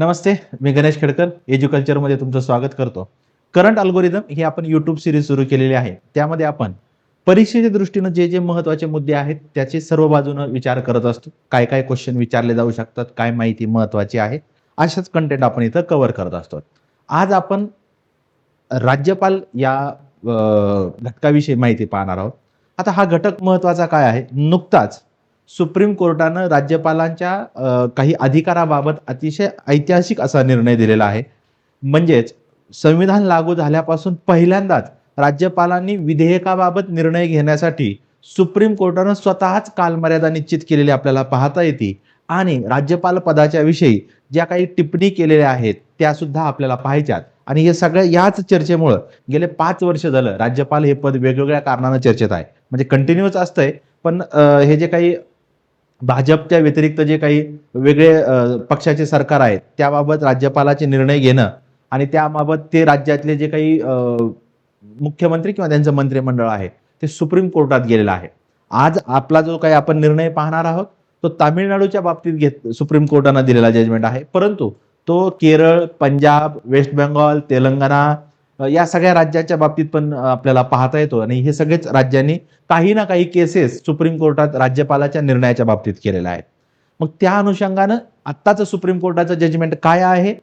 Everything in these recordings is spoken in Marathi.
नमस्ते मी गणेश खेडकर एज्युकल्चरमध्ये तुमचं स्वागत करतो. करंट अल्गोरिदम ही आपण युट्यूब सिरीज सुरू केलेली आहे. त्यामध्ये आपण परीक्षेच्या दृष्टीनं जे जे महत्त्वाचे मुद्दे आहेत त्याचे सर्व बाजूनं विचार करत असतो. काय काय क्वेश्चन विचारले जाऊ शकतात काय माहिती महत्त्वाची आहे अशाच कंटेंट आपण इथं कव्हर करत असतो. आज आपण राज्यपाल या घटकाविषयी माहिती पाहणार आहोत. आता हा घटक महत्त्वाचा काय आहे? नुकताच सुप्रीम कोर्टानं राज्यपालांच्या काही अधिकाराबाबत अतिशय ऐतिहासिक असा निर्णय दिलेला आहे. म्हणजेच संविधान लागू झाल्यापासून पहिल्यांदाच राज्यपालांनी विधेयकाबाबत निर्णय घेण्यासाठी सुप्रीम कोर्टानं स्वतःच कालमर्यादा निश्चित केलेली आपल्याला पाहता येते. आणि राज्यपाल पदाच्या विषयी ज्या काही टिप्पणी केलेल्या आहेत त्या सुद्धा आपल्याला पाहायच्यात. आणि हे सगळ्या याच चर्चेमुळं गेले पाच वर्ष झालं राज्यपाल हे पद वेगवेगळ्या कारणानं चर्चेत आहे. म्हणजे कंटिन्यूच असतंय पण हे जे काही भाजपच्या व्यतिरिक्त जे काही वेगळे पक्षाचे सरकार आहेत त्याबाबत राज्यपालाचे निर्णय घेणं आणि त्याबाबत ते राज्यातले जे काही मुख्यमंत्री किंवा त्यांचं मंत्रिमंडळ आहे ते सुप्रीम कोर्टात गेलेलं आहे. आज आपला जो काही आपण निर्णय पाहणार आहोत तो तामिळनाडूच्या बाबतीत घेत सुप्रीम कोर्टानं दिलेला जजमेंट आहे. परंतु तो केरळ पंजाब वेस्ट बेंगॉल तेलंगणा या सगळ्या राज्याच्या बाबतीत पण आपल्याला पाहता येतो. आणि हे सगळेच राज्यांनी काही ना काही केसेस सुप्रीम कोर्टात राज्यपालाच्या निर्णयाच्या बाबतीत केलेल्या आहेत. मग त्या अनुषंगानं आत्ताचं सुप्रीम कोर्टाचं जजमेंट काय आहे?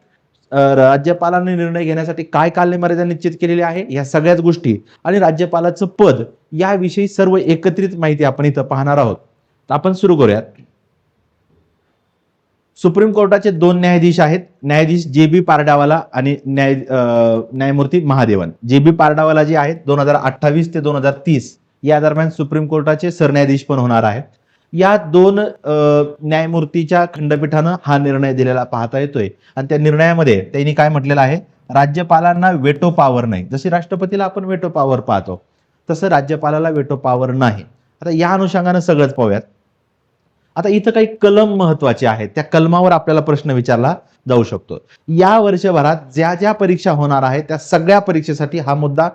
राज्यपालांनी निर्णय घेण्यासाठी काय कालमर्यादा निश्चित केलेली आहे? या सगळ्याच गोष्टी आणि राज्यपालाचं पद याविषयी सर्व एकत्रित माहिती आपण इथं पाहणार आहोत. आपण सुरू करूयात. सुप्रीम कोर्टाचे दोन न्यायाधीश आहेत. न्यायाधीश जे बी पारडावाला आणि न्याय न्यायमूर्ती महादेवन. जे बी पारडावाला जे आहेत दोन हजार अठ्ठावीस ते दोन हजार तीस या दरम्यान सुप्रीम कोर्टाचे सरन्यायाधीश पण होणार आहेत. या दोन न्यायमूर्तीच्या खंडपीठानं हा निर्णय दिलेला पाहता येतोय. आणि त्या निर्णयामध्ये त्यांनी काय म्हटलेलं आहे? राज्यपालांना वेटो पॉवर नाही. जशी राष्ट्रपतीला आपण वेटो पॉवर पाहतो तसं राज्यपालाला वेटो पॉवर नाही. आता या अनुषंगानं सगळंच पाहूयात. आता इथं काही कलम महत्त्वाचे आहेत. त्या कलमावर आपल्याला प्रश्न विचारला जाऊ शकतो. या वर्षभरात ज्या ज्या परीक्षा होणार आहेत त्या सगळ्या परीक्षेसाठी हा मुद्दा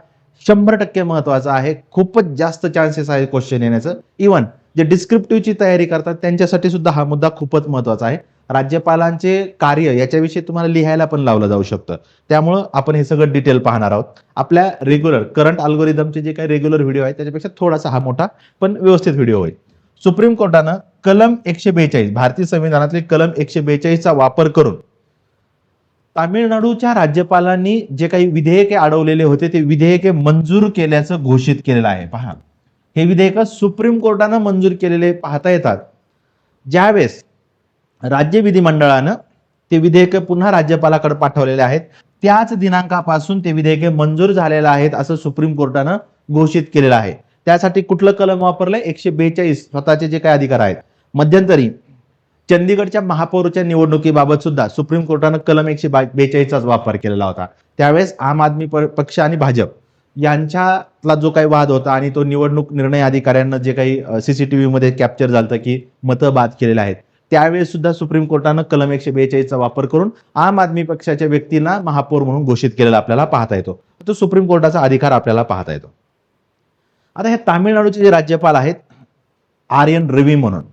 शंभर टक्के महत्त्वाचा आहे. खूपच जास्त चान्सेस आहे क्वेश्चन येण्याचं. इवन जे डिस्क्रिप्टिव्हची तयारी करतात त्यांच्यासाठी सुद्धा हा मुद्दा खूपच महत्त्वाचा आहे. राज्यपालांचे कार्य याच्याविषयी तुम्हाला लिहायला पण लावलं जाऊ शकतं. त्यामुळं आपण हे सगळं डिटेल पाहणार आहोत. आपल्या रेग्युलर करंट अल्गोरिदमचे जे काही रेग्युलर व्हिडिओ आहेत त्याच्यापेक्षा थोडासा हा मोठा पण व्यवस्थित व्हिडिओ होईल. सुप्रीम कोर्टानं कलम एकशे बेचाळीस भारतीय संविधानातले कलम एकशे बेचाळीसचा वापर करून तामिळनाडूच्या राज्यपालांनी जे काही विधेयके अडवलेले होते ते विधेयके मंजूर केल्याचं घोषित केलेलं आहे. पहा. हे विधेयक सुप्रीम कोर्टानं मंजूर केलेले पाहता येतात. ज्यावेळेस राज्य विधिमंडळानं ते विधेयक पुन्हा राज्यपालाकडे पाठवलेले आहेत त्याच दिनांकापासून ते विधेयके मंजूर झालेलं आहेत असं सुप्रीम कोर्टानं घोषित केलेलं आहे. त्यासाठी कुठलं कलम वापरलंय? एकशे बेचाळीस स्वतःचे जे काही अधिकार आहेत. मध्यंतरी चंदीगडच्या महापौरच्या निवडणुकीबाबत सुद्धा सुप्रीम कोर्टानं कलम एकशे बेचाळीसचाच वापर केलेला होता. त्यावेळेस आम आदमी प- पक्ष आणि भाजप यांच्यातला जो काही वाद होता आणि तो निवडणूक निर्णय अधिकाऱ्यांना जे काही सीसीटीव्ही मध्ये कॅप्चर झालं की मतं बाद केलेले आहेत त्यावेळेस सुद्धा सुप्रीम कोर्टानं कलम एकशे बेचाळीसचा वापर करून आम आदमी पक्षाच्या व्यक्तींना महापौर म्हणून घोषित केलेला आपल्याला पाहता येतो. तो सुप्रीम कोर्टाचा अधिकार आपल्याला पाहता येतो. आता हे तामिळनाडूचे जे राज्यपाल आहेत आर्यन रवी म्हणून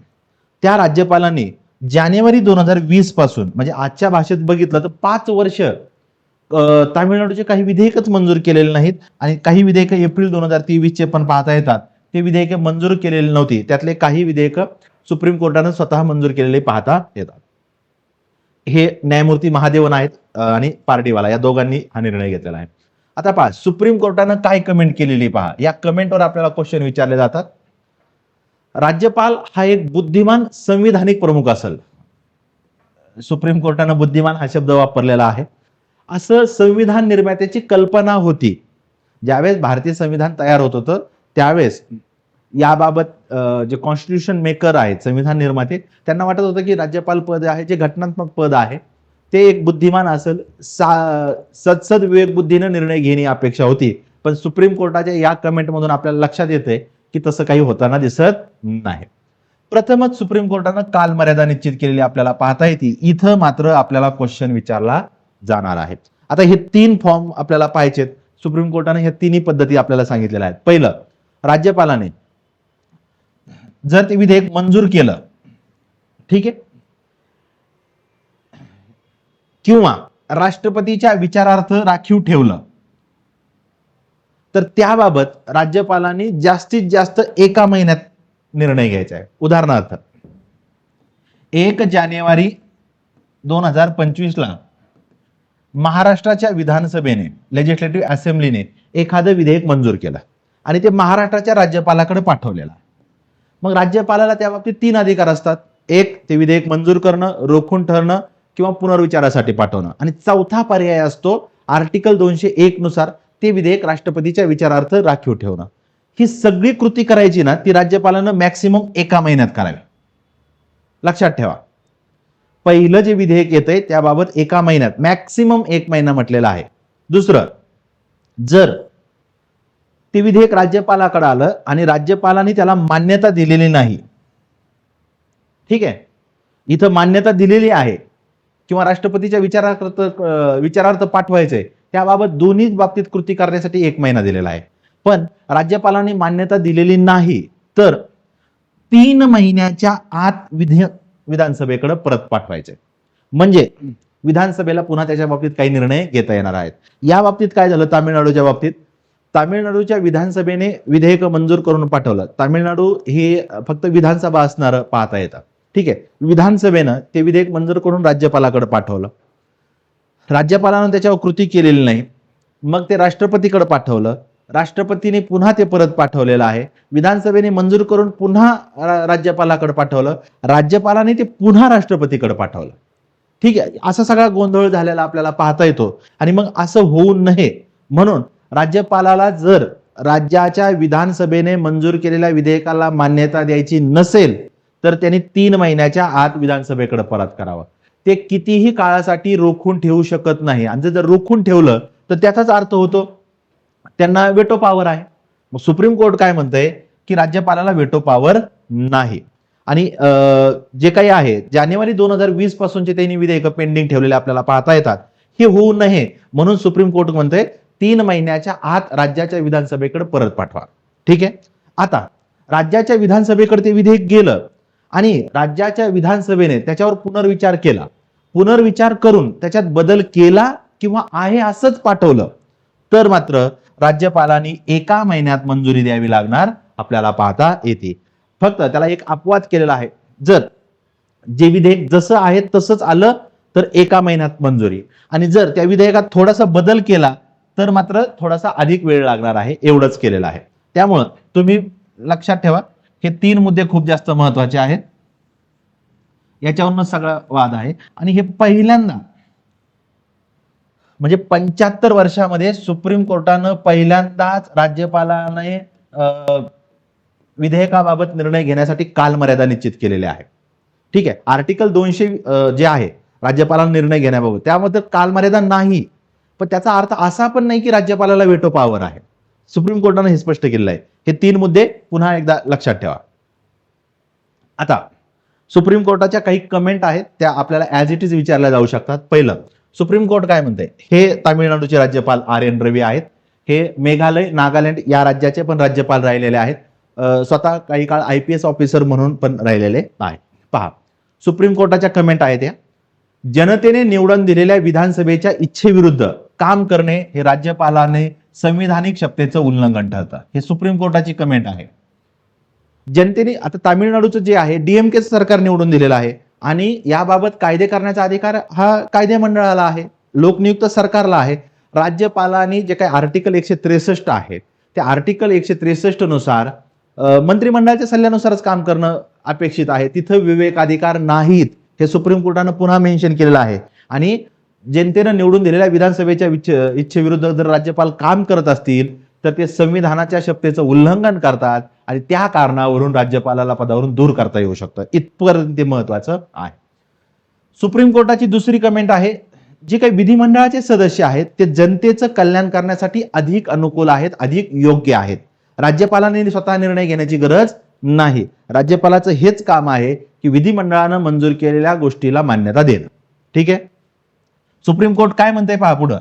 त्या राज्यपालांनी जानेवारी दोन हजार वीसपासून म्हणजे आजच्या भाषेत बघितलं तर पाच वर्ष तामिळनाडूचे काही विधेयकच मंजूर केलेले नाहीत आणि काही विधेयक एप्रिल दोन हजार तेवीसचे पण पाहता येतात. ते विधेयक मंजूर केलेली नव्हती. त्यातले काही विधेयक सुप्रीम कोर्टानं स्वतः मंजूर केलेले पाहता येतात. हे न्यायमूर्ती महादेवन आहेत आणि पार्टीवाला या दोघांनी हा निर्णय घेतलेला आहे. आता पहा सुप्रीम कोर्टानं काय कमेंट केलेली पहा? या कमेंटवर आपल्याला क्वेश्चन विचारले जातात. राज्यपाल हा एक बुद्धिमान संविधानिक प्रमुख असेल. सुप्रीम कोर्टानं बुद्धिमान हा शब्द वापरलेला आहे. असं संविधान निर्मात्याची कल्पना होती. ज्यावेळेस भारतीय संविधान तयार होत होतं त्यावेळेस याबाबत जे कॉन्स्टिट्यूशन मेकर आहेत संविधान निर्माते त्यांना वाटत होतं की राज्यपाल पद आहे जे घटनात्मक पद आहे ते एक बुद्धिमान असेल सा सदसद विवेक बुद्धीनं निर्णय घेणे अपेक्षा होती. पण सुप्रीम कोर्टाच्या या कमेंटमधून आपल्याला लक्षात येते की तसं काही होताना दिसत नाही. प्रथमच सुप्रीम कोर्टानं काल मर्यादा निश्चित केलेली आपल्याला पाहता येते इथं मात्र आपल्याला क्वेश्चन विचारला जाणार आहे. आता हे तीन फॉर्म आपल्याला पाहिजेत सुप्रीम कोर्टाने ह्या तिन्ही पद्धती आपल्याला सांगितलेल्या आहेत. पहिलं राज्यपालाने जर ते विधेयक मंजूर केलं ठीक आहे किंवा राष्ट्रपतीच्या विचारार्थ राखीव ठेवलं तर त्याबाबत राज्यपालांनी जास्तीत जास्त एका महिन्यात निर्णय घ्यायचा आहे. उदाहरणार्थ एक जानेवारी दोन हजार पंचवीसला महाराष्ट्राच्या विधानसभेने लेजिस्लेटिव्ह असेंब्लीने एखादं विधेयक मंजूर केलं आणि ते महाराष्ट्राच्या राज्यपालाकडे पाठवलेलं. मग राज्यपालाला त्या बाबतीत तीन अधिकार असतात. एक ते विधेयक मंजूर करणं रोखून ठरणं किंवा पुनर्विचारासाठी पाठवणं. आणि चौथा पर्याय असतो आर्टिकल दोनशे एक नुसार ते विधेयक राष्ट्रपतीच्या विचारार्थ राखीव ठेवणं. ही सगळी कृती करायची ना ती राज्यपालानं मॅक्सिमम एका महिन्यात करावी. लक्षात ठेवा. पहिलं जे विधेयक येतंय त्याबाबत एका महिन्यात मॅक्सिमम एक महिना म्हटलेला आहे. दुसरं जर ते विधेयक राज्यपालाकडे आलं आणि राज्यपालांनी त्याला मान्यता दिलेली नाही ठीक आहे? इथं मान्यता दिलेली आहे किंवा राष्ट्रपतीच्या विचारार्थ विचारार्थ पाठवायचंय त्याबाबत दोन्ही बाबतीत कृती करण्यासाठी एक महिना दिलेला आहे. पण राज्यपालांनी मान्यता दिलेली नाही तर तीन महिन्याच्या आत विधेयक विधानसभेकडे परत पाठवायचे म्हणजे विधानसभेला पुन्हा त्याच्या बाबतीत काही निर्णय घेता येणार आहेत. या बाबतीत काय झालं तामिळनाडूच्या बाबतीत? तामिळनाडूच्या विधानसभेने विधेयक मंजूर करून पाठवलं. तामिळनाडू हे फक्त विधानसभा असणार पाहता येतं. ठीक आहे. विधानसभेनं ते विधेयक मंजूर करून राज्यपालाकडे पाठवलं. राज्यपालानं त्याच्यावर कृती केलेली नाही. मग ते राष्ट्रपतीकडे पाठवलं. राष्ट्रपतीने पुन्हा ते परत पाठवलेलं आहे. विधानसभेने मंजूर करून पुन्हा राज्यपालाकडे पाठवलं. राज्यपालाने ते पुन्हा राष्ट्रपतीकडे पाठवलं. ठीक आहे. असा सगळा गोंधळ झालेला आपल्याला पाहता येतो. आणि मग असं होऊ नये. म्हणून राज्यपालाला जर राज्याच्या विधानसभेने मंजूर केलेल्या विधेयकाला मान्यता द्यायची नसेल तर त्यांनी तीन महिन्याच्या आत विधानसभेकडे परत करावं. ते कितीही काळासाठी रोखून ठेवू शकत नाही. आणि जर- रोखून ठेवलं तर त्याचाच अर्थ होतो त्यांना वेटो पॉवर आहे. मग सुप्रीम कोर्ट काय म्हणतंय? की राज्यपालाला वेटो पॉवर नाही. आणि अं, जे काही आहे जानेवारी दोन हजार वीस पासूनचे त्यांनी विधेयक पेंडिंग ठेवलेले आपल्याला पाहता येतात. हे होऊ नये. म्हणून सुप्रीम कोर्ट म्हणतंय तीन महिन्याच्या आत राज्याच्या विधानसभेकडे परत पाठवा. ठीक आहे? आता राज्याच्या विधानसभेकडे ते विधेयक गेलं आणि राज्याच्या विधानसभेने त्याच्यावर पुनर्विचार केला. पुनर्विचार करून त्याच्यात बदल केला किंवा आहे असंच पाठवलं तर मात्र राज्यपालांनी एका महिन्यात मंजुरी द्यावी लागणार आपल्याला पाहता येते. फक्त त्याला एक अपवाद केलेला आहे. जर जे विधेयक जसं आहे तसंच आलं तर एका महिन्यात मंजुरी. आणि जर त्या विधेयकात थोडासा बदल केला तर मात्र थोडासा अधिक वेळ लागणार आहे एवढंच केलेलं आहे. त्यामुळं तुम्ही लक्षात ठेवा. हे तीन मुद्दे खूप जास्त महत्त्वाचे आहेत. याच्यावरनं सगळा वाद आहे. आणि हे पहिल्यांदा म्हणजे पंच्याहत्तर वर्षामध्ये सुप्रीम कोर्टानं पहिल्यांदाच राज्यपालाने अं, विधेयकाबाबत निर्णय घेण्यासाठी कालमर्यादा निश्चित केलेली आहे. ठीक आहे? आर्टिकल दोनशे जे आहे राज्यपालांना निर्णय घेण्याबाबत त्यामध्ये कालमर्यादा नाही. पण त्याचा अर्थ असा पण नाही की राज्यपालाला वेटो पॉवर आहे. सुप्रीम कोर्टाने हे स्पष्ट केलेलं आहे. हे तीन मुद्दे पुन्हा एकदा लक्षात ठेवा. आता सुप्रीम कोर्टाच्या काही कमेंट आहेत त्या आपल्याला ॲज इट इज विचारल्या जाऊ शकतात. पहिलं सुप्रीम कोर्ट काय म्हणते? हे तामिळनाडूचे राज्यपाल आर एन रवी आहेत. हे मेघालय नागालँड या राज्याचे पण राज्यपाल राहिलेले आहेत. स्वतः काही काळ आय पी एस ऑफिसर म्हणून पण राहिलेले आहेत. पहा सुप्रीम कोर्टाच्या कमेंट आहेत या. जनतेने निवडून दिलेल्या विधानसभेच्या इच्छेविरुद्ध काम करणे हे राज्यपालाने संविधानिक शक्तीचं उल्लंघन ठरतं. हे सुप्रीम कोर्टाची कमेंट आहे. जनतेने आता तामिळनाडूचं जे आहे डीएमके सरकार निवडून दिलेलं आहे. आणि याबाबत कायदे करण्याचा अधिकार हा कायदे मंडळाला आहे. लोकनियुक्त सरकारला आहे. राज्यपालांनी जे काही आर्टिकल एकशे त्रेसष्ट आहेत त्या आर्टिकल एकशे त्रेसष्टनुसार मंत्रिमंडळाच्या सल्ल्यानुसारच काम करणं अपेक्षित आहे. तिथं विवेकाधिकार नाहीत हे सुप्रीम कोर्टानं पुन्हा मेन्शन केलेलं आहे. आणि जनतेनं निवडून दिलेल्या विधानसभेच्या इच्छेविरुद्ध जर राज्यपाल काम करत असतील तर ते संविधानाच्या शक्तीचं उल्लंघन करतात आणि त्या कारणावरून राज्यपालाला पदावरून दूर करता येऊ शकतं. इथपर्यंत ते महत्वाचं आहे. सुप्रीम कोर्टाची दुसरी कमेंट आहे जे काही विधिमंडळाचे सदस्य आहेत ते जनतेचं कल्याण करण्यासाठी अधिक अनुकूल आहेत अधिक योग्य आहेत. राज्यपालांनी स्वतः निर्णय घेण्याची गरज नाही. राज्यपालाचं हेच काम आहे की विधिमंडळानं मंजूर केलेल्या गोष्टीला मान्यता देणं. ठीक आहे? सुप्रीम कोर्ट काय म्हणते पहा पुढं.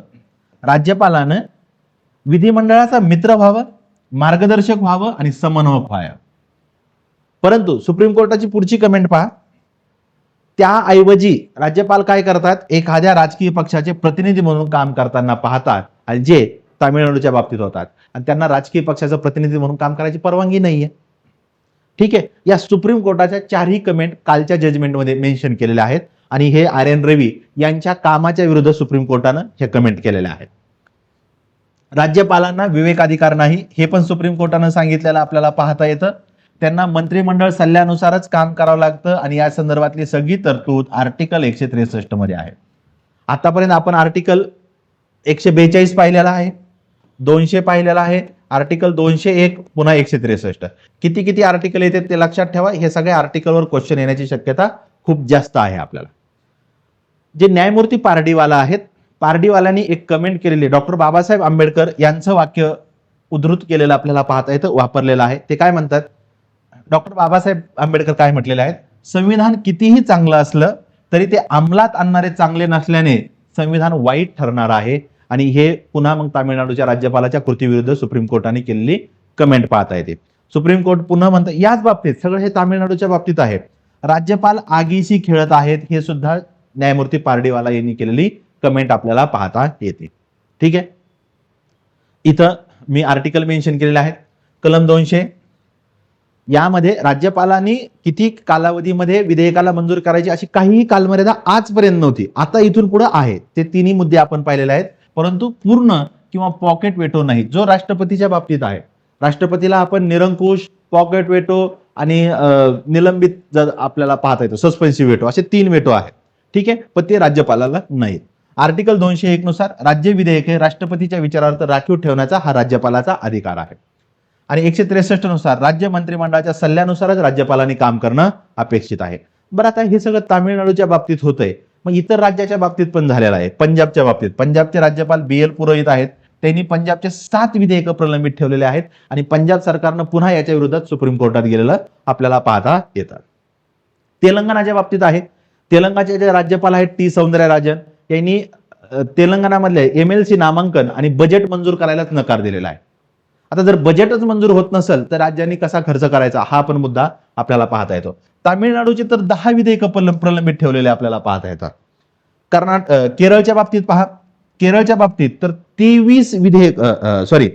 राज्यपालानं विधिमंडळाचा मित्र व्हावं मार्गदर्शक व्हावं आणि समन्वयक व्हावं. परंतु सुप्रीम कोर्टाची पुढची कमेंट पहा. त्याऐवजी राज्यपाल काय करतात? एखाद्या राजकीय पक्षाचे प्रतिनिधी म्हणून काम करताना पाहतात आणि जे तामिळनाडूच्या बाबतीत होतात. आणि त्यांना राजकीय पक्षाचं प्रतिनिधी म्हणून काम करायची परवानगी नाहीये. ठीक आहे? या सुप्रीम कोर्टाच्या चारही कमेंट कालच्या जजमेंटमध्ये मेन्शन केलेल्या आहेत. आणि हे आर एन रवी यांच्या कामाच्या विरुद्ध सुप्रीम कोर्टानं हे कमेंट केलेले आहेत. राज्यपालांना विवेकाधिकार नाही हे पण सुप्रीम कोर्टानं सांगितलेलं आपल्याला पाहता येतं. त्यांना मंत्रिमंडळ सल्ल्यानुसारच काम करावं लागतं आणि या संदर्भातली सगळी तरतूद आर्टिकल एकशे त्रेसष्टमध्ये आहे. आतापर्यंत आपण आर्टिकल एकशे बेचाळीस पाहिलेला आहे दोनशे पाहिलेला आहे आर्टिकल दोनशे एक पुन्हा एकशे त्रेसष्ट. किती किती आर्टिकल येते ते लक्षात ठेवा हे सगळे आर्टिकलवर क्वेश्चन येण्याची शक्यता खूप जास्त आहे आपल्याला. जे न्यायमूर्ती पारडीवाला आहेत पारडीवाल्यांनी एक कमेंट केलेली डॉक्टर बाबासाहेब आंबेडकर यांचं वाक्य उद्धृत केलेलं आपल्याला पाहता येतं वापरलेलं आहे. ते काय म्हणतात? डॉक्टर बाबासाहेब आंबेडकर काय म्हटलेले आहेत? संविधान कितीही चांगलं असलं तरी ते अंमलात आणणारे चांगले नसल्याने संविधान वाईट ठरणार आहे. आणि हे पुन्हा मग तामिळनाडूच्या राज्यपालाच्या कृतीविरुद्ध सुप्रीम कोर्टाने केलेली कमेंट पाहता येते. सुप्रीम कोर्ट पुन्हा म्हणतं याच बाबतीत सगळं हे तामिळनाडूच्या बाबतीत आहे. राज्यपाल आगीशी खेळत आहेत हे सुद्धा न्यायमूर्ती पारडीवाला यांनी केलेली कमेंट आपल्याला पाहता येते. ठीक आहे? इथं मी आर्टिकल मेन्शन केलेले आहेत. कलम दोनशे. यामध्ये राज्यपालांनी किती कालावधीमध्ये विधेयकाला मंजूर करायची अशी काहीही कालमर्यादा आजपर्यंत नव्हती. आता इथून पुढे आहे. ते तिन्ही मुद्दे आपण पाहिलेले आहेत. परंतु पूर्ण किंवा पॉकेट वेटो नाही. जो राष्ट्रपतीच्या बाबतीत आहे. राष्ट्रपतीला आपण निरंकुश पॉकेट वेटो आणि निलंबित जर आपल्याला पाहता येतो सस्पेन्सिव्ह वेटो असे तीन वेटो आहेत. ठीक आहे? पण ते राज्यपालाला नाहीत. आर्टिकल दोनशे एक नुसार राज्य हे राष्ट्रपतीच्या विचारार्थ राखीव ठेवण्याचा हा राज्यपालाचा अधिकार आहे. आणि एकशे त्रेसष्टनुसार राज्य मंत्रिमंडळाच्या सल्ल्यानुसारच राज्यपालांनी काम करणं अपेक्षित आहे. बरं आता हे सगळं तामिळनाडूच्या बाबतीत होतंय. मग इतर राज्याच्या बाबतीत पण झालेलं आहे. पंजाबच्या बाबतीत. पंजाबचे राज्यपाल बी एल पुरोहित आहेत. त्यांनी पंजाबचे सात विधेयकं प्रलंबित ठेवलेले आहेत आणि पंजाब सरकारनं पुन्हा याच्या विरोधात सुप्रीम कोर्टात गेलेलं आपल्याला पाहता येतात तेलंगणाच्या बाबतीत आहे. तेलंगणाचे जे राज्यपाल आहेत टी सौंदर्यराजन यांनी तेलंगणामधले एम एल सी नामांकन आणि बजेट मंजूर करायलाच नकार दिलेला आहे. आता जर बजेटच मंजूर होत नसेल तर राज्यांनी कसा खर्च करायचा हा पण मुद्दा आपल्याला पाहता येतो. तामिळनाडूचे तर दहा विधेयकं प्रलंबित ठेवलेले आपल्याला पाहता येतात. कर्नाट केरळच्या बाबतीत पहा. केरळच्या बाबतीत तर तेवीस विधेयक सॉरी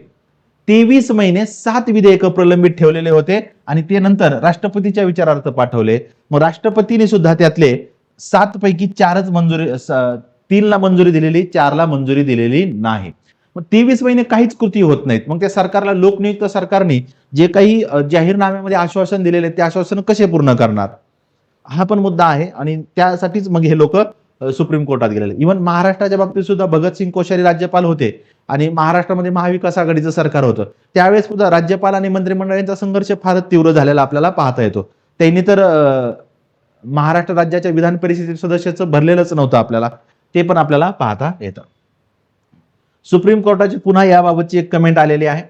तेवीस महिने सात विधेयकं प्रलंबित ठेवलेले होते आणि ते नंतर राष्ट्रपतीच्या विचारार्थ पाठवले. मग राष्ट्रपतीने सुद्धा त्यातले सात पैकी चारच मंजुरी तीनला मंजुरी दिलेली चारला मंजुरी दिलेली नाही. मग तेवीस महिने काहीच कृती होत नाहीत. मग त्या सरकारला लोकनियुक्त सरकारने जे काही जाहीरनाम्यामध्ये आश्वासन दिलेले ते आश्वासन कसे पूर्ण करणार? हा पण मुद्दा आहे आणि त्यासाठीच मग हे लोक सुप्रीम कोर्टात गेलेले. इव्हन महाराष्ट्राच्या बाबतीत सुद्धा भगतसिंग कोश्यारी राज्यपाल होते आणि महाराष्ट्रामध्ये महाविकास आघाडीचं सरकार होतं. त्यावेळेस सुद्धा राज्यपाल आणि मंत्रिमंडळाचा संघर्ष फारच तीव्र झालेला आपल्याला पाहता येतो. त्यांनी तर महाराष्ट्र राज्याच्या विधान परिषदेच्या सदस्याचं भरलेलंच नव्हतं आपल्याला. ते पण आपल्याला पाहता येतं. सुप्रीम कोर्टाची पुन्हा याबाबतची एक कमेंट आलेली आहे.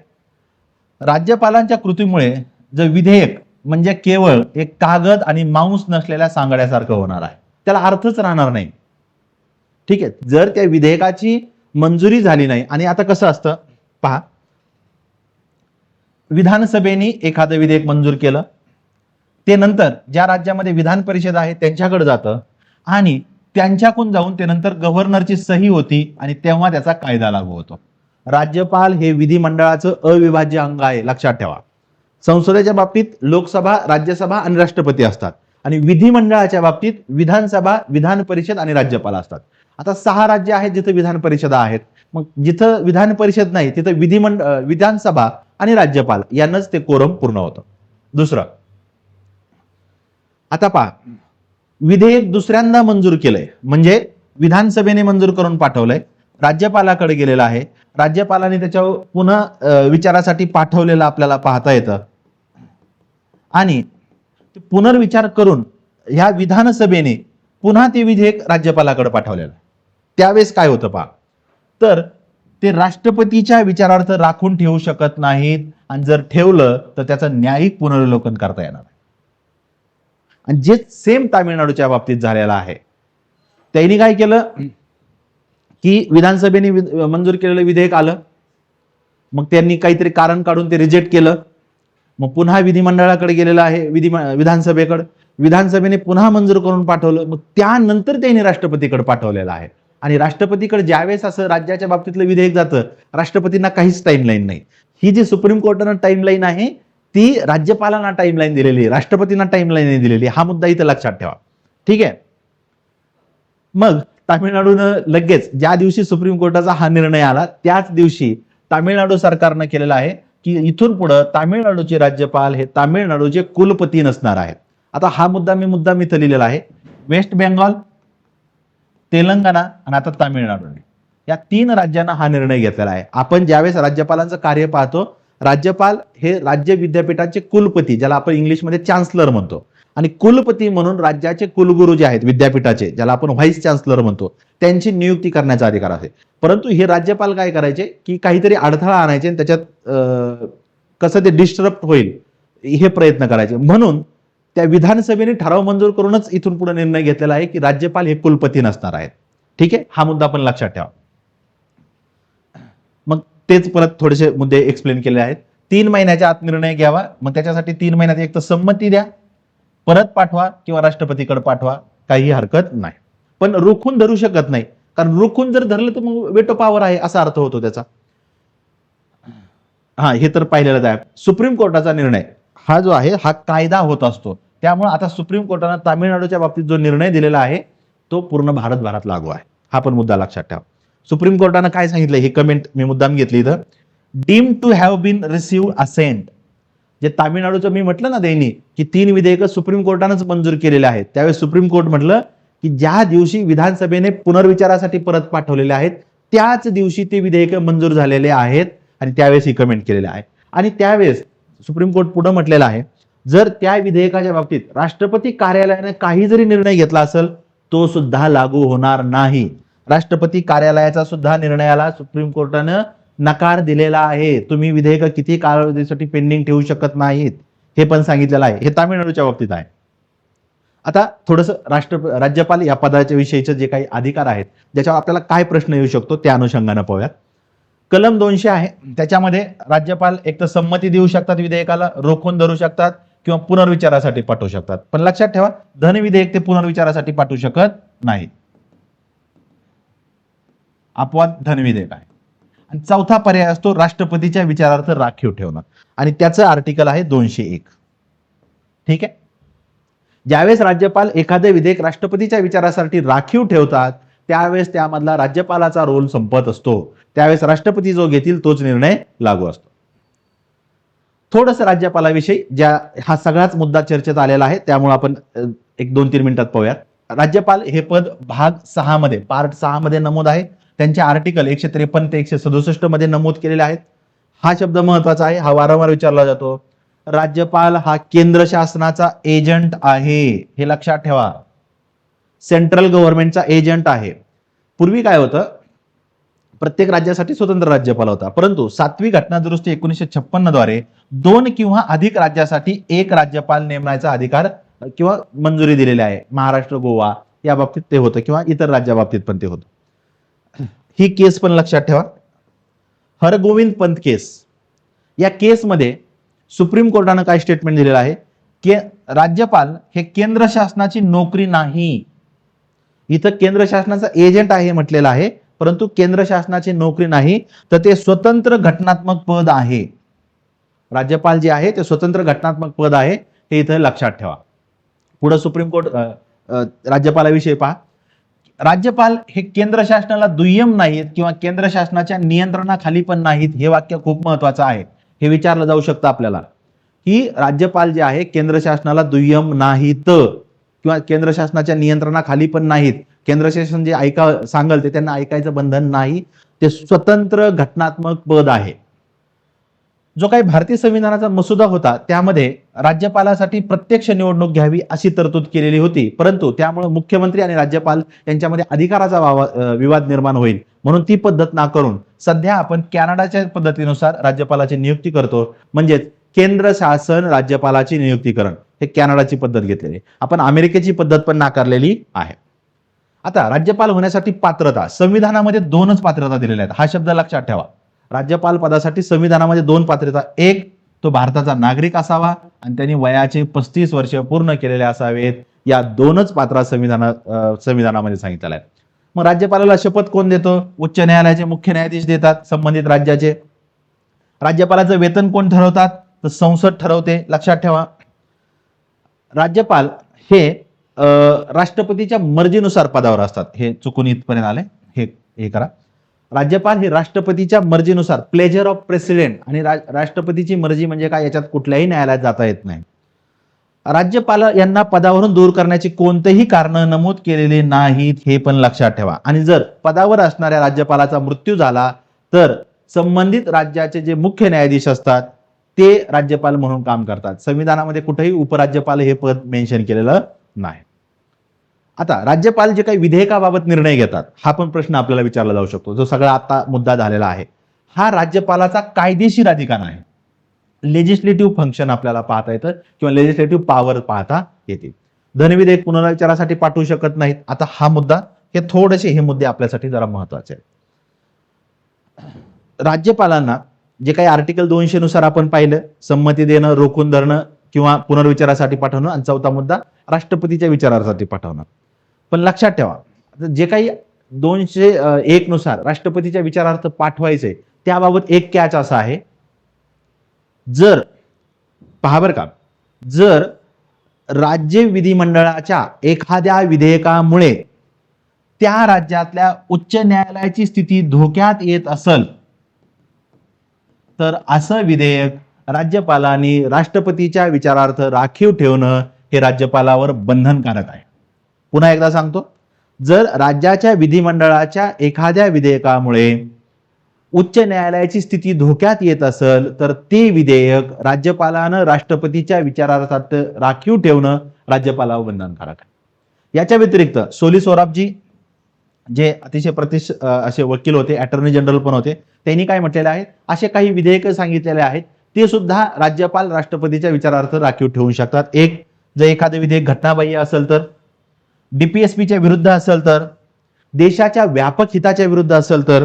राज्यपालांच्या कृतीमुळे जर विधेयक म्हणजे केवळ एक कागद आणि मांस नसलेल्या सांगड्यासारखं होणार आहे. त्याला अर्थच राहणार नाही. ठीक आहे जर त्या विधेयकाची मंजुरी झाली नाही आणि आता कसं असतं? पहा. विधानसभेने एखादं विधेयक मंजूर केलं ते नंतर ज्या राज्यामध्ये विधान परिषद आहे त्यांच्याकडे जातं आणि त्यांच्याकडून जाऊन ते नंतर गव्हर्नरची सही होती आणि तेव्हा त्याचा कायदा लागू होतो. राज्यपाल हे विधिमंडळाचं अविभाज्य अंग आहे लक्षात ठेवा. संसदेच्या बाबतीत लोकसभा राज्यसभा आणि राष्ट्रपती असतात आणि विधिमंडळाच्या बाबतीत विधानसभा विधान परिषद आणि राज्यपाल असतात. आता सहा राज्य आहेत जिथे विधान परिषदा आहेत. मग जिथं विधान परिषद नाही तिथं विधिमंड विधानसभा आणि राज्यपाल यांनाच ते कोरम पूर्ण होतं. दुसरं आता पहा. विधेयक दुसऱ्यांदा मंजूर केलंय. म्हणजे विधानसभेने मंजूर करून पाठवलंय. राज्यपालाकडे गेलेलं आहे. राज्यपालाने त्याच्यावर पुन्हा विचारासाठी पाठवलेलं आपल्याला पाहता येतं. आणि पुनर्विचार करून ह्या विधानसभेने पुन्हा ते विधेयक राज्यपालाकडे पाठवलेलं त्यावेळेस काय होतं पहा. तर ते राष्ट्रपतीच्या विचारार्थ राखून ठेवू शकत नाहीत. आणि जर ठेवलं तर त्याचं न्यायिक पुनर्वलोकन करता येणार आणि जे सेम तामिळनाडूच्या बाबतीत झालेलं आहे. त्यांनी काय केलं? की विधानसभेने मंजूर केलेलं विधेयक आलं. मग त्यांनी काहीतरी कारण काढून ते रिजेक्ट केलं. मग पुन्हा विधिमंडळाकडे गेलेलं आहे विधी विधानसभेकडे. विधानसभेने पुन्हा मंजूर करून पाठवलं. मग त्यानंतर त्यांनी राष्ट्रपतीकडे पाठवलेलं आहे. आणि राष्ट्रपतीकडे ज्यावेळेस असं राज्याच्या बाबतीतलं विधेयक जातं राष्ट्रपतींना काहीच टाईमलाईन नाही. ही जी सुप्रीम कोर्टानं टाईमलाईन आहे ती राज्यपालांना टाईमलाईन दिलेली आहे राष्ट्रपतींना टाईमलाईन दिलेली हा मुद्दा इथं लक्षात ठेवा. ठीक आहे? मग तामिळनाडूनं लगेच ज्या दिवशी सुप्रीम कोर्टाचा हा निर्णय आला त्याच दिवशी तामिळनाडू सरकारनं केलेला आहे की इथून पुढं तामिळनाडूचे राज्यपाल हे तामिळनाडूचे कुलपती नसणार आहेत. आता हा मुद्दा मी मुद्दा मी इथं लिहिलेला आहे. वेस्ट बेंगॉल तेलंगणा आणि आता तामिळनाडू या तीन राज्यांना हा निर्णय घेतलेला आहे. आपण ज्यावेळेस राज्यपालांचं कार्य पाहतो राज्यपाल हे राज्य विद्यापीठाचे कुलपती ज्याला आपण इंग्लिशमध्ये चान्सलर म्हणतो. आणि कुलपती म्हणून राज्याचे कुलगुरू जे आहेत विद्यापीठाचे ज्याला आपण व्हाईस चान्सलर म्हणतो त्यांची नियुक्ती करण्याचा अधिकार आहे. परंतु हे राज्यपाल काय करायचे की काहीतरी अडथळा आणायचे आणि त्याच्यात कसं ते डिस्टर्ब होईल हे प्रयत्न करायचे. म्हणून त्या विधानसभेने ठराव मंजूर करूनच इथून पुढे निर्णय घेतलेला आहे की राज्यपाल हे कुलपती नसणार आहेत. ठीक आहे? हा मुद्दा आपण लक्षात ठेवा. तेच परत थोडेसे मुद्दे एक्सप्लेन केले आहेत. तीन महिन्याच्या आत निर्णय घ्यावा. मग त्याच्यासाठी तीन महिन्यात एक तर संमती द्या. परत पाठवा किंवा राष्ट्रपतीकडे पाठवा. काही हरकत नाही. पण रोखून धरू शकत नाही. कारण रोखून जर धरलं तर मग वेटो पॉवर आहे असा अर्थ होतो त्याचा. हा हे तर पाहिलेलंच आहे. सुप्रीम कोर्टाचा निर्णय. हा जो आहे हा कायदा होत असतो. त्यामुळे आता सुप्रीम कोर्टानं तामिळनाडूच्या बाबतीत जो निर्णय दिलेला आहे तो पूर्ण भारतभरात लागू आहे. हा पण मुद्दा लक्षात ठेवा. सुप्रीम कोर्टानं काय सांगितलं? हे कमेंट मी मुद्दाम घेतली इथं. Deem to have been receive assent जे तामिळनाडूचं मी म्हटलं ना त्यांनी की तीन विधेयकं सुप्रीम कोर्टानंच मंजूर केलेले आहेत. त्यावेळेस सुप्रीम कोर्ट म्हटलं की ज्या दिवशी विधानसभेने पुनर्विचारासाठी परत पाठवलेले आहेत त्याच दिवशी ते विधेयक मंजूर झालेले आहेत आणि त्यावेळेस ही कमेंट केलेलं आहे आणि त्यावेळेस सुप्रीम कोर्ट पुढे म्हटलेलं आहे जर त्या विधेयकाच्या बाबतीत राष्ट्रपती कार्यालयाने काही जरी निर्णय घेतला असेल तो सुद्धा लागू होणार नाही. राष्ट्रपती कार्यालयाचा सुद्धा निर्णयाला सुप्रीम कोर्टानं नकार दिलेला आहे. तुम्ही विधेयक किती कालावधीसाठी पेंडिंग ठेवू शकत नाहीत हे पण सांगितलेलं आहे. हे तामिळनाडूच्या बाबतीत आहे. आता थोडस राष्ट्र राज्यपाल या पदाच्या विषयीचे जे काही अधिकार आहेत ज्याच्यावर आपल्याला काय प्रश्न येऊ शकतो त्या अनुषंगानं पाहूयात. कलम दोनशे आहे. त्याच्यामध्ये राज्यपाल एक तर संमती देऊ शकतात विधेयकाला रोखून धरू शकतात किंवा पुनर्विचारासाठी पाठवू शकतात. पण लक्षात ठेवा धन विधेयक ते पुनर्विचारासाठी पाठवू शकत नाही अपवाद धनविधेयक आहे. आणि चौथा पर्याय असतो राष्ट्रपतीच्या विचारार्थ राखीव ठेवणं. आणि त्याचं आर्टिकल आहे दोनशे एक. ठीक आहे? ज्यावेळेस राज्यपाल एखादे विधेयक राष्ट्रपतीच्या विचारासाठी राखीव ठेवतात त्यावेळेस त्यामधला राज्यपालाचा रोल संपत असतो. त्यावेळेस राष्ट्रपती जो घेतील तोच निर्णय लागू असतो. थोडस राज्यपालाविषयी ज्या हा सगळाच मुद्दा चर्चेत आलेला आहे त्यामुळे आपण एक दोन तीन मिनिटात पाहूयात. राज्यपाल हे पद भाग सहा मध्ये पार्ट सहा मध्ये नमूद आहे. त्यांचे आर्टिकल एकशे त्रेपन्न ते एकशे सदुसष्टमध्ये नमूद केलेले आहेत. हा शब्द महत्त्वाचा आहे हा वारंवार विचारला जातो. राज्यपाल हा केंद्र शासनाचा एजंट आहे हे लक्षात ठेवा. सेंट्रल गव्हर्नमेंटचा एजंट आहे. पूर्वी काय होतं? प्रत्येक राज्यासाठी स्वतंत्र राज्यपाल होता. परंतु सातवी घटना दुरुस्ती एकोणीसशे छप्पन्नद्वारे दोन किंवा अधिक राज्यासाठी एक राज्यपाल नेमण्याचा अधिकार किंवा मंजुरी दिलेली आहे. महाराष्ट्र गोवा या बाबतीत ते होतं किंवा इतर राज्याबाबतीत पण ते होतं. ही केस पण लक्षात ठेवा. हरगोविंद पंत केस. या केसमध्ये सुप्रीम कोर्टानं काय स्टेटमेंट दिलेलं आहे? की राज्यपाल हे केंद्र शासनाची नोकरी नाही. इथं केंद्र शासनाचा एजंट आहे म्हटलेलं आहे परंतु केंद्र शासनाची नोकरी नाही तर ते स्वतंत्र घटनात्मक पद आहे. राज्यपाल जे आहे ते स्वतंत्र घटनात्मक पद आहे हे इथं लक्षात ठेवा. पुढे सुप्रीम कोर्ट राज्यपालाविषयी पहा. राज्यपाल हे केंद्र शासनाला दुय्यम नाहीत किंवा केंद्र शासनाच्या नियंत्रणाखाली पण नाहीत हे वाक्य खूप महत्वाचं आहे. हे विचारलं जाऊ शकतं आपल्याला. की राज्यपाल जे आहे केंद्र शासनाला दुय्यम नाहीत किंवा केंद्र शासनाच्या नियंत्रणाखाली पण नाहीत. केंद्र शासन जे ऐका सांगल ते त्यांना ऐकायचं बंधन नाही. ते स्वतंत्र घटनात्मक पद आहे. जो काही भारतीय संविधानाचा मसुदा होता त्यामध्ये राज्यपालासाठी प्रत्यक्ष निवडणूक घ्यावी अशी तरतूद केलेली होती. परंतु त्यामुळे मुख्यमंत्री आणि राज्यपाल यांच्यामध्ये अधिकाराचा वावा- विवाद निर्माण होईल म्हणून ती पद्धत ना करून सध्या आपण कॅनडाच्या पद्धतीनुसार राज्यपालाची नियुक्ती करतो. म्हणजेच केंद्र शासन राज्यपालाची नियुक्तीकरण. हे कॅनडाची पद्धत घेतलेली. आपण अमेरिकेची पद्धत पण नाकारलेली आहे. आता राज्यपाल होण्यासाठी पात्रता. संविधानामध्ये दोनच पात्रता दिलेल्या आहेत. हा शब्द लक्षात ठेवा. राज्यपाल पदासाठी संविधानामध्ये दोन पात्रता. एक तो भारताचा नागरिक असावा आणि त्यांनी वयाचे पस्तीस वर्ष पूर्ण केलेले असावेत. या दोनच पात्रा संविधाना संविधानामध्ये सांगितलेलं आहे मग राज्यपालाला शपथ कोण देतो? उच्च न्यायालयाचे मुख्य न्यायाधीश देतात संबंधित राज्याचे. राज्यपालाचं वेतन कोण ठरवतात? तर संसद ठरवते लक्षात ठेवा. राज्यपाल हे राष्ट्रपतीच्या मर्जीनुसार पदावर असतात. हे चुकून इथपर्यंत आले. हे हे करा. राज्यपाल हे राष्ट्रपतीच्या मर्जीनुसार प्लेजर ऑफ प्रेसिडेंट आणि राष्ट्रपतीची मर्जी म्हणजे काय याच्यात कुठल्याही न्यायालयात जाता येत नाही. राज्यपाल यांना पदावरून दूर करण्याची कोणतेही कारण नमूद केलेले नाहीत हे पण लक्षात ठेवा. आणि जर पदावर असणाऱ्या राज्यपालाचा मृत्यू झाला तर संबंधित राज्याचे जे मुख्य न्यायाधीश असतात ते राज्यपाल म्हणून काम करतात. संविधानामध्ये कुठेही उपराज्यपाल हे पद मेन्शन केलेलं नाही. आता राज्यपाल जे काही विधेयकाबाबत निर्णय घेतात हा पण प्रश्न आपल्याला विचारला जाऊ शकतो. जो सगळा आता मुद्दा झालेला आहे हा राज्यपालाचा कायदेशीर अधिकार आहे लेजिस्लेटिव्ह फंक्शन आपल्याला पाहता येतं किंवा लेजिस्लेटिव्ह पॉवर पाहता येते. धनविधेयक पुनर्विचारासाठी पाठवू शकत नाहीत. आता हा मुद्दा हे थोडेसे हे मुद्दे आपल्यासाठी जरा महत्त्वाचे आहेत. राज्यपालांना जे काही आर्टिकल दोनशे नुसार आपण पाहिलं संमती देणं रोखून धरणं किंवा पुनर्विचारासाठी पाठवणं आणि चौथा मुद्दा राष्ट्रपतीच्या विचारासाठी पाठवणं. पण लक्षात ठेवा. जे काही दोनशे एक नुसार राष्ट्रपतीच्या विचारार्थ पाठवायचे त्याबाबत एक कॅच असा आहे. जर पहा बरं का जर राज्य विधिमंडळाच्या एखाद्या विधेयकामुळे त्या राज्यातल्या उच्च न्यायालयाची स्थिती धोक्यात येत असेल तर असं विधेयक राज्यपालांनी राष्ट्रपतीच्या विचारार्थ राखीव ठेवणं हे राज्यपालावर बंधनकारक आहे. पुन्हा एकदा सांगतो. जर राज्याच्या विधिमंडळाच्या एखाद्या विधेयकामुळे उच्च न्यायालयाची स्थिती धोक्यात येत असेल तर ते विधेयक राज्यपालानं राष्ट्रपतीच्या विचारार्थात राखीव ठेवणं राज्यपालावर बंधनकारक आहे. याच्या व्यतिरिक्त सोली सोराबजी जे अतिशय प्रतिष्ठ असे वकील होते अटॉर्नी जनरल पण होते त्यांनी काय म्हटलेले आहेत असे काही विधेयक सांगितलेले आहेत ते सुद्धा राज्यपाल राष्ट्रपतीच्या विचारार्थ राखीव ठेवू शकतात. एक जर एखादं विधेयक घटनाबाह्य असेल तर? डीपीएसपीच्या विरुद्ध असेल तर देशाच्या व्यापक हिताच्या विरुद्ध असेल तर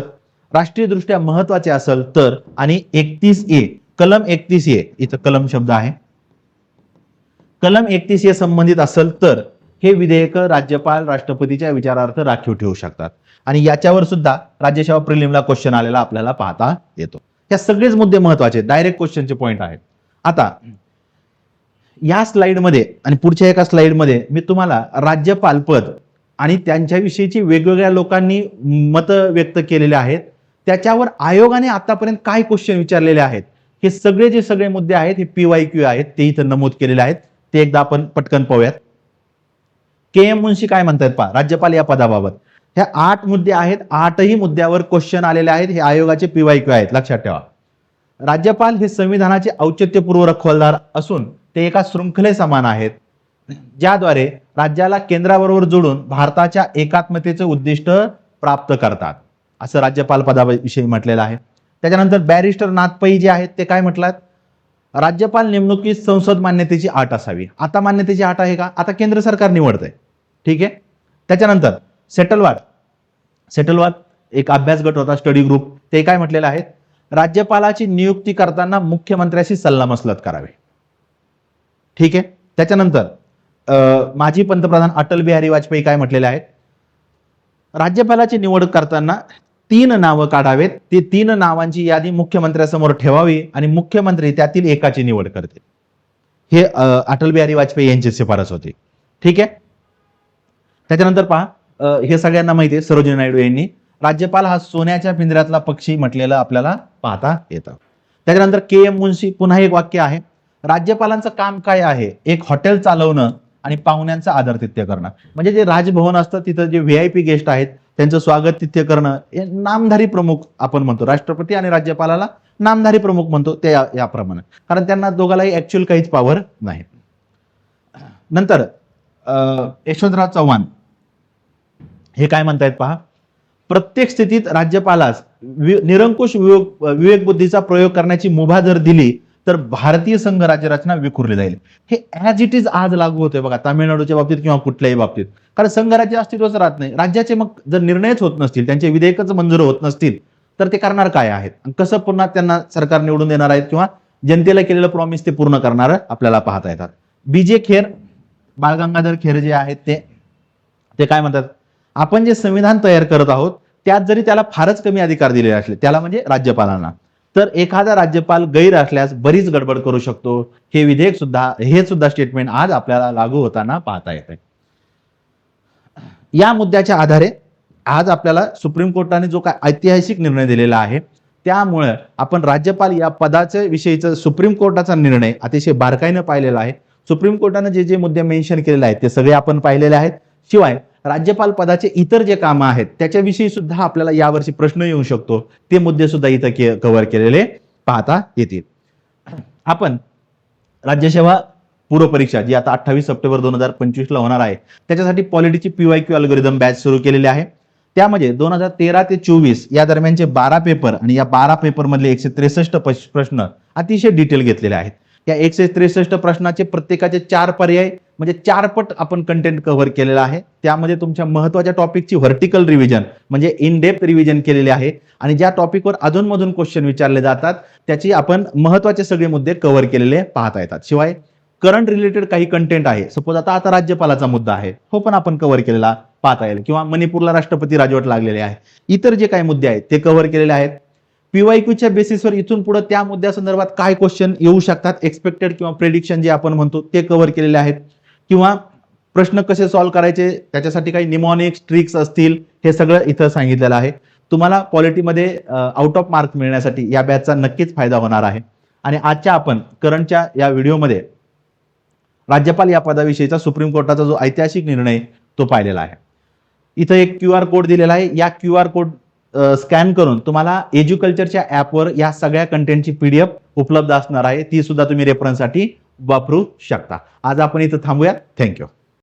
राष्ट्रीयदृष्ट्या महत्त्वाचे असेल तर आणि एकतीस ए कलम एकतीस ए इथं कलम शब्द आहे. कलम एकतीस ए संबंधित असेल तर हे विधेयक राज्यपाल राष्ट्रपतीच्या विचारार्थ राखीव ठेवू शकतात. आणि याच्यावर सुद्धा राज्यसेवा प्रिलिमला क्वेश्चन आलेला आपल्याला पाहता येतो. या सगळेच मुद्दे महत्त्वाचे डायरेक्ट क्वेश्चनचे पॉईंट आहेत. आता या स्लाइडमध्ये आणि पुढच्या एका स्लाइडमध्ये मी तुम्हाला राज्यपाल पद आणि त्यांच्याविषयीची वेगवेगळ्या लोकांनी मतं व्यक्त केलेले आहेत. त्याच्यावर आयोगाने आतापर्यंत काय क्वेश्चन विचारलेले आहेत? हे सगळे जे सगळे मुद्दे आहेत हे पीवाय क्यू आहेत ते इथं नमूद केलेले आहेत. ते एकदा आपण पटकन पाहूयात. के एम मुन्शी काय म्हणतात पहा राज्यपाल या पदाबाबत. ह्या आठ मुद्दे आहेत आठही मुद्द्यावर क्वेश्चन आलेले आहेत हे आयोगाचे पीवाय क्यू आहेत. लक्षात ठेवा. राज्यपाल हे संविधानाचे औचित्यपूर्व रखवालदार असून ते एका शृंखले समान आहेत. ज्याद्वारे राज्याला केंद्राबरोबर जोडून भारताच्या एकात्मतेचं उद्दिष्ट प्राप्त करतात. असं राज्यपाल पदाविषयी म्हटलेलं आहे. त्याच्यानंतर बॅरिस्टर नाथपै जे आहेत ते काय म्हटलात? राज्यपाल नेमणुकीत संसद मान्यतेची आट असावी. आता मान्यतेची आट आहे का? आता केंद्र सरकार निवडतंय. ठीक आहे? त्याच्यानंतर सेटलवाड सेटलवाद एक अभ्यास गट होता स्टडी ग्रुप. ते काय म्हटलेलं आहेत राज्यपालाची नियुक्ती करताना मुख्यमंत्र्याशी सल्लामसलत करावे. ठीक आहे? त्याच्यानंतर माजी पंतप्रधान अटल बिहारी वाजपेयी काय म्हटलेले आहेत? राज्यपालाची निवड करताना तीन नावं काढावेत. ते तीन नावांची यादी मुख्यमंत्र्यासमोर ठेवावी आणि मुख्यमंत्री त्यातील एकाची निवड करतील. हे अटल बिहारी वाजपेयी यांची शिफारस होती. ठीक आहे? त्याच्यानंतर पहा हे सगळ्यांना माहिती आहे सरोजिनी नायडू यांनी. राज्यपाल हा सोन्याच्या पिंजऱ्यातला पक्षी म्हटलेलं आपल्याला पाहता येतं. त्याच्यानंतर के एम मुन्शी पुन्हा एक वाक्य आहे. राज्यपालांचं काम काय आहे? एक हॉटेल चालवणं आणि पाहुण्यांचं आदरातिथ्य करणं. म्हणजे जे राजभवन असतं तिथं जे व्ही आय पी गेस्ट आहेत त्यांचं स्वागत तिथ्य करणं हे नामधारी प्रमुख आपण म्हणतो. राष्ट्रपती आणि राज्यपालाला नामधारी प्रमुख म्हणतो ते याप्रमाणे. कारण त्यांना दोघालाही ऍक्च्युअल काहीच पॉवर नाही. नंतर यशवंतराव चव्हाण हे काय म्हणतायत पहा? प्रत्येक स्थितीत राज्यपालास वि- निरंकुश विवेक विवेकबुद्धीचा प्रयोग करण्याची मुभा जर दिली तर भारतीय संघ राज्यरचना विखुरली जाईल. हे ॲज इट इज आज लागू होते बघा तामिळनाडूच्या बाबतीत किंवा कुठल्याही बाबतीत. कारण संघराज्य अस्तित्वच राहत नाही. राज्याचे मग जर निर्णयच होत नसतील त्यांचे विधेयकच मंजूर होत नसतील तर ते करणार काय आहेत? कसं पुन्हा त्यांना सरकार निवडून देणार आहेत किंवा जनतेला केलेलं प्रॉमिस ते पूर्ण करणार आपल्याला पाहता येतात. बीजे खेर बाळगंगाधर खेर जे आहेत ते ते काय म्हणतात? आपण जे संविधान तयार करत आहोत त्यात जरी त्याला फारच कमी अधिकार दिलेले असले त्याला म्हणजे राज्यपालांना. तर एखादा राज्यपाल गैर असल्यास बरीच गडबड करू शकतो. हे विधेयक सुद्धा हे सुद्धा स्टेटमेंट आज आपल्याला लागू होताना पाहता येते या मुद्द्याच्या आधारे आज आपल्याला सुप्रीम कोर्टाने जो काय ऐतिहासिक निर्णय दिलेला आहे त्यामुळे आपण राज्यपाल या पदाच्या विषयीचा सुप्रीम कोर्टाचा निर्णय अतिशय बारकाईनं पाहिलेला आहे. सुप्रीम कोर्टाने जे जे मुद्दे मेन्शन केलेले आहेत ते सगळे आपण पाहिलेले आहेत. शिवाय राज्यपाल पदाचे इतर जे कामं आहेत त्याच्याविषयी सुद्धा आपल्याला यावर्षी प्रश्न येऊ शकतो. ते मुद्दे सुद्धा इथं कव्हर केलेले पाहता येतील. आपण राज्यसेवा पूर्व परीक्षा जी आता अठ्ठावीस सप्टेंबर दोन हजार पंचवीसला होणार आहे त्याच्यासाठी पॉलिटीची P Y Q algorithm batch सुरू केलेली आहे. त्यामध्ये दोन हजार तेरा ते चोवीस या दरम्यानचे बारा पेपर आणि या बारा पेपरमधले एकशे त्रेसष्ट प्रश्न अतिशय डिटेल घेतलेले आहेत. या एकशे त्रेसष्ट प्रश्नाचे प्रत्येकाचे चार पर्याय म्हणजे चारपट आपण कंटेंट कव्हर केलेला आहे. त्यामध्ये तुमच्या महत्त्वाच्या टॉपिकची व्हर्टिकल रिव्हिजन म्हणजे इन डेप्थ रिव्हिजन केलेले आहे. आणि ज्या टॉपिकवर अधूनमधून क्वेश्चन विचारले जातात त्याची आपण महत्त्वाचे सगळे मुद्दे कव्हर केलेले पाहता येतात. शिवाय करंट रिलेटेड काही कंटेंट आहे. सपोज आता आता राज्यपालाचा मुद्दा आहे. हो पण आपण कव्हर केलेला पाहता येईल. किंवा मणिपूरला राष्ट्रपती राजवट लागलेले आहे. इतर जे काही मुद्दे आहेत ते कव्हर केलेले आहेत. पीवायक्यूच्या बेसिसवर इथून पुढे त्या मुद्द्यासंदर्भात काय क्वेश्चन येऊ शकतात? एक्सपेक्टेड किंवा प्रेडिक्शन जे आपण म्हणतो ते कव्हर केलेले आहेत. किंवा प्रश्न कसे सॉल्व्ह करायचे त्याच्यासाठी काही निमॉनिक्स ट्रिक्स असतील हे सगळं इथं सांगितलेलं आहे. तुम्हाला पॉलिटीमध्ये आउट ऑफ मार्क मिळण्यासाठी या बॅचचा नक्कीच फायदा होणार आहे. आणि आजच्या आपण करंटच्या या व्हिडिओमध्ये राज्यपाल या पदाविषयीचा सुप्रीम कोर्टाचा जो ऐतिहासिक निर्णय तो पाहिलेला आहे. इथं एक क्यू आर कोड दिलेला आहे. या क्यू आर कोड स्कॅन करून तुम्हाला एज्युकल्चरच्या ॲपवर या सगळ्या कंटेंटची पी डी एफ उपलब्ध असणार आहे. ती सुद्धा तुम्ही रेफरन्ससाठी वापरू शकता. आज आपण इथं थांबूया. थँक्यू